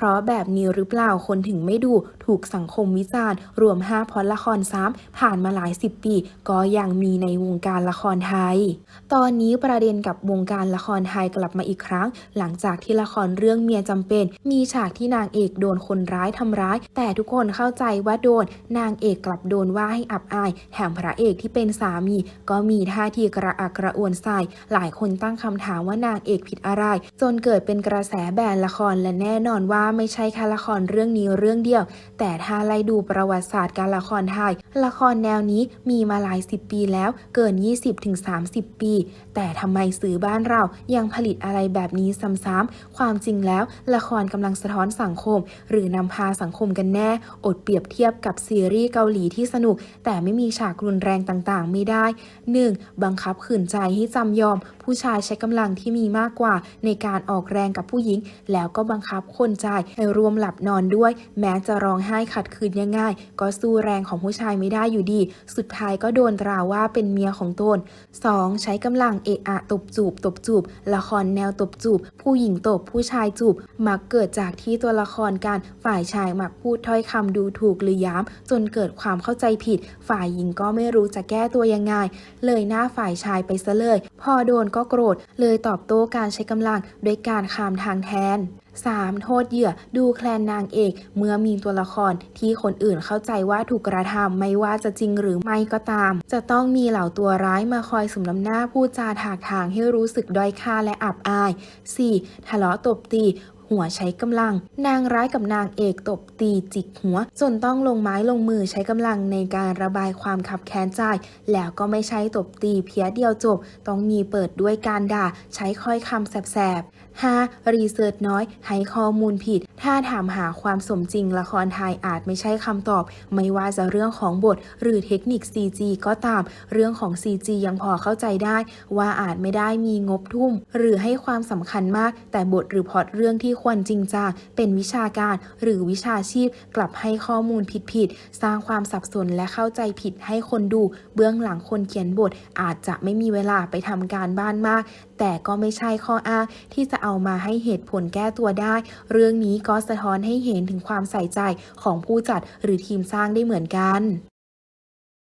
เพราะแบบนี้หรือเปล่าคนถึงไม่ดูถูกสังคมวิจารณ์ รวม 5พอดละครซ้ำผ่านมาหลายสิบปี ก็ยังมีในวงการละครไทย ตอนนี้ประเด็นกับวงการละครไทยกลับมาอีกครั้ง หลังจากที่ละครเรื่องเมียจำเป็น มีฉากที่นางเอกโดนคนร้ายทำร้าย แต่ทุกคนเข้าใจว่าโดน นางเอกกลับโดนว่าให้อับอาย แถมพระเอกที่เป็นสามี ก็มีท่าทีกระอักกระอ่วนใส่หลายคนตั้งคำถามว่านางเอกผิดอะไร จนเกิดเป็นกระแสแบนละครและแน่นอนว่าไม่ใช่แค่ละครเรื่องนี้เรื่องเดียว แต่ถ้าไล่ดูประวัติศาสตร์การละครไทย ละครแนวนี้มีมาหลายสิบปีแล้วเกิน 20-30 ปี แต่ทำไมสื่อบ้านเรายังผลิตอะไรแบบนี้ซ้ำๆความจริงแล้ว ละครกำลังสะท้อนสังคม หรือนำพาสังคมกันแน่ อดเปรียบเทียบกับซีรีส์เกาหลีที่สนุก แต่ไม่มีฉากรุนแรงต่างๆ ไม่ได้ 1. บังคับขืนใจให้จำยอม ผู้ชายใช้กำลังที่มีมากกว่า ในการออกแรงกับผู้หญิง แล้วก็บังคับคนใจให้รวมหลับนอนด้วย แม้จะร้องไห้ขัดขืนยังไงก็สู้แรงของผู้ชายไม่ได้อยู่ดี สุดท้ายก็โดนตราว่าเป็นเมียของตน 2. ใช้กำลังเอะอะตบจูบ ตบจูบ ละครแนวตบจูบ ผู้หญิงตบผู้ชายจูบ มักเกิดจากที่ตัวละครการฝ่ายชายมักพูดถ้อยคำดูถูกหรือย้ำจนเกิดความเข้าใจผิด ฝ่ายหญิงก็ไม่รู้จะแก้ตัวยังไง เลยหน้าฝ่ายชายไปซะเลย พอโดนก็โกรธ เลยตอบโต้การใช้กำลังด้วยการคามทางแทน 3. โทษเหยื่อดูแคลนนางเอก เมื่อมีตัวละครที่คนอื่นเข้าใจว่าถูกกระทำไม่ว่าจะจริงหรือไม่ก็ตาม จะต้องมีเหล่าตัวร้ายมาคอยสมน้ำหน้าพูดจาถากทางให้รู้สึกด้อยค่าและอับอาย 4. ทะเลาะตบตี หัวใช้กำลัง นางร้ายกับนางเอกตบตีจิกหัว จนต้องลงไม้ลงมือใช้กำลังในการระบายความขับแค้นใจ แล้วก็ไม่ใช้ตบตีเพียเดียวจบ ต้องมีเปิดด้วยการด่า ใช้ค่อยคำแสบๆ 5. รีเสิร์ชน้อย ให้ข้อมูลผิด ถ้าถามหาความสมจริงละครไทยอาจไม่ใช่คำตอบ ไม่ว่าจะเรื่องของบท หรือเทคนิค CG ก็ตาม เรื่องของ CG ยังพอเข้าใจได้ ว่าอาจไม่ได้มีงบทุ่ม หรือให้ความสำคัญมาก แต่บทหรือพอตเรื่องที่ควรจริงจังเป็นวิชาการ หรือวิชาชีพกลับให้ข้อมูลผิดๆสร้างความสับสนและเข้าใจผิดให้คนดู เบื้องหลังคนเขียนบท อาจจะไม่มีเวลาไปทำการบ้านมาก แต่ก็ไม่ใช่ข้ออ้างที่จะเอามาให้เหตุผลแก้ตัวได้ เรื่องนี้ก็สะท้อนให้เห็นถึงความใส่ใจของผู้จัดหรือทีมสร้างได้เหมือนกัน